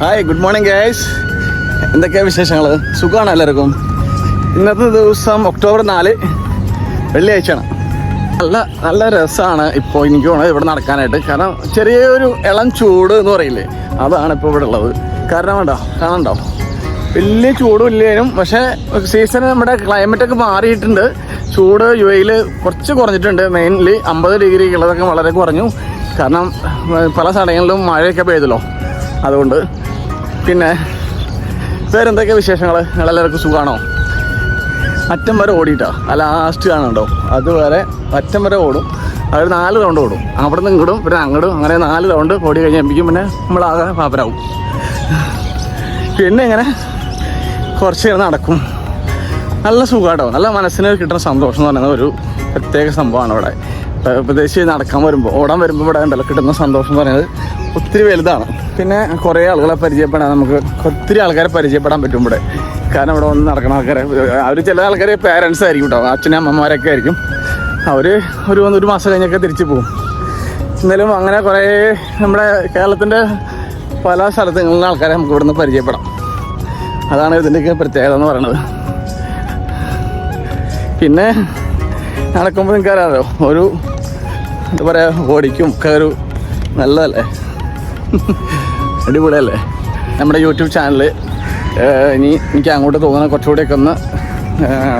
Hi good morning guys എന്തൊക്കെയാണ് വിശേഷങ്ങൾ സുഖമാണ് എല്ലാവർക്കും? ഇന്നത്തെ ദിവസം ഒക്ടോബർ നാല് വെള്ളിയാഴ്ചയാണ്. നല്ല നല്ല രസമാണ് ഇപ്പോൾ എനിക്ക് തോന്നുന്നത് ഇവിടെ നടക്കാനായിട്ട്. കാരണം ചെറിയൊരു ഇളം ചൂട് എന്ന് പറയില്ലേ അതാണ് ഇപ്പോൾ ഇവിടെ ഉള്ളത്. കാരണം വേണ്ടോ കാണണ്ടോ വലിയ ചൂടും ഇല്ലേനും പക്ഷേ സീസൺ നമ്മുടെ ക്ലൈമറ്റൊക്കെ മാറിയിട്ടുണ്ട്. ചൂട് യു എയിൽ കുറച്ച് കുറഞ്ഞിട്ടുണ്ട്. മെയിൻലി അമ്പത് ഡിഗ്രി ഉള്ളതൊക്കെ വളരെ കുറഞ്ഞു. കാരണം പല സ്ഥലങ്ങളിലും മഴയൊക്കെ പെയ്തല്ലോ. അതുകൊണ്ട് പിന്നെ വേറെന്തൊക്കെ വിശേഷങ്ങൾ നിങ്ങളെല്ലാവർക്കും സുഖമാണോ അറ്റം വരെ ഓടിയിട്ടോ. ആ ലാസ്റ്റ് കാണുന്നുണ്ടോ അതുവരെ അറ്റം വരെ ഓടും. അതൊരു നാല് റൗണ്ട് ഓടും. അവിടെ നിന്ന് ഇങ്ങോട്ടും പിന്നെ അങ്ങോട്ടും അങ്ങനെ നാല് റൗണ്ട് ഓടി കഴിയുമ്പോഴേക്കും പിന്നെ നമ്മളാകെ പാപ്പരാവും. പിന്നെ ഇങ്ങനെ കുറച്ച് നേരം നടക്കും. നല്ല സുഖമാട്ടോ നല്ല മനസ്സിന് കിട്ടുന്ന സന്തോഷം എന്ന് പറയുന്നത് ഒരു പ്രത്യേക സംഭവമാണ് ഇവിടെ. പ്രത്യേകിച്ച് നടക്കാൻ വരുമ്പോൾ ഓടാൻ വരുമ്പോൾ ഇവിടെ ഉണ്ടല്ലോ കിട്ടുന്ന സന്തോഷം എന്ന് പറയുന്നത് ഒത്തിരി വലുതാണ്. പിന്നെ കുറേ ആളുകളെ പരിചയപ്പെടാൻ നമുക്ക് ഒത്തിരി ആൾക്കാരെ പരിചയപ്പെടാൻ പറ്റും ഇവിടെ. കാരണം ഇവിടെ വന്ന് നടക്കുന്ന ആൾക്കാരെ അവർ ചില ആൾക്കാർ പേരൻസ് ആയിരിക്കും കേട്ടോ അച്ഛനും അമ്മമാരൊക്കെ ആയിരിക്കും. അവർ ഒരു ഒരു മാസം കഴിഞ്ഞൊക്കെ തിരിച്ചു പോകും. എന്നാലും അങ്ങനെ കുറേ നമ്മുടെ കേരളത്തിന്റെ പല സ്ഥലത്തു നിന്നുള്ള ആൾക്കാരെ നമുക്ക് ഇവിടുന്ന് പരിചയപ്പെടാം. അതാണ് ഇതിന്റെയൊക്കെ പ്രത്യേകത എന്ന് പറയുന്നത്. പിന്നെ നടക്കുമ്പോൾ നിങ്ങൾക്ക് അറിയാമല്ലോ ഒരു എന്താ പറയുക ബോഡിക്കും ഒക്കെ ഒരു നല്ലതല്ലേ? അടിപൊളിയല്ലേ? നമ്മുടെ യൂട്യൂബ് ചാനൽ ഇനി എനിക്ക് അങ്ങോട്ട് തോന്നുന്ന കുറച്ചുകൂടിയൊക്കെ ഒന്ന്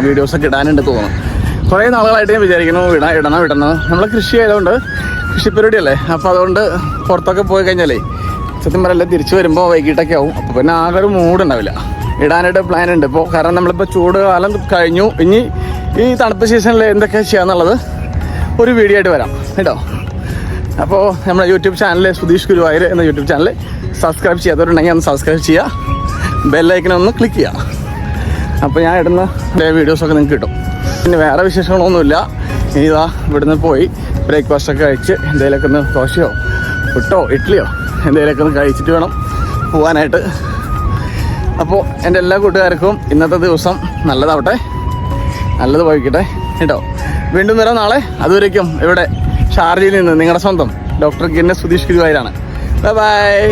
വീഡിയോസൊക്കെ ഇടാനുണ്ട് തോന്നുന്നു. കുറേ നാളുകളായിട്ട് ഞാൻ വിചാരിക്കുന്നു ഇടാ ഇടണം ഇടണം നമ്മൾ കൃഷി ആയതുകൊണ്ട് കൃഷി പരിപാടിയല്ലേ അപ്പോൾ അതുകൊണ്ട് പുറത്തൊക്കെ പോയി കഴിഞ്ഞാലേ സത്യം പറയല്ല തിരിച്ചു വരുമ്പോൾ വൈകിട്ടൊക്കെ ആവും. അപ്പോൾ പിന്നെ ആകെ ഒരു മൂഡ് ഉണ്ടാവില്ല. ഇടാനായിട്ട് പ്ലാൻ ഉണ്ട്. ഇപ്പോൾ കാരണം നമ്മളിപ്പോൾ ചൂട് കാലം കഴിഞ്ഞു. ഇനി ഈ തണുപ്പ് സീസണിൽ എന്തൊക്കെ ചെയ്യാന്നുള്ളത് ഒരു വീഡിയോ ആയിട്ട് വരാം. കേട്ടോ. അപ്പോൾ നമ്മുടെ യൂട്യൂബ് ചാനൽ സുധീഷ് ഗുരുവായൂർ എന്ന യൂട്യൂബ് ചാനൽ സബ്സ്ക്രൈബ് ചെയ്യാത്തവരുണ്ടെങ്കിൽ ഒന്ന് സബ്സ്ക്രൈബ് ചെയ്യുക. ബെല്ലൈക്കനൊന്ന് ക്ലിക്ക് ചെയ്യുക. അപ്പോൾ ഞാൻ ഇടുന്ന വീഡിയോസൊക്കെ നിങ്ങൾക്ക് കിട്ടും. പിന്നെ വേറെ വിശേഷങ്ങളൊന്നുമില്ല. ഇനിതാ ഇവിടുന്ന് പോയി ബ്രേക്ക്ഫാസ്റ്റൊക്കെ കഴിച്ച് എന്തെങ്കിലുമൊക്കെ ഒന്ന് ദോശയോ പുട്ടോ ഇഡ്ഡലിയോ എന്തെങ്കിലുമൊക്കെ ഒന്ന് കഴിച്ചിട്ട് വേണം പോകാനായിട്ട് അപ്പോൾ എന്റെ എല്ലാ കൂട്ടുകാർക്കും ഇന്നത്തെ ദിവസം നല്ലതാവട്ടെ. നല്ലത് പോയിക്കട്ടെ കേട്ടോ. വീണ്ടും വരാം നാളെ. അതുവരേക്കും ഇവിടെ ഷാർജയിൽ നിന്ന് നിങ്ങളുടെ സ്വന്തം ഡോക്ടർ ഗിന്നസ് സുധീഷ് ഗുരുവായൂരാണ് ബൈ ബൈ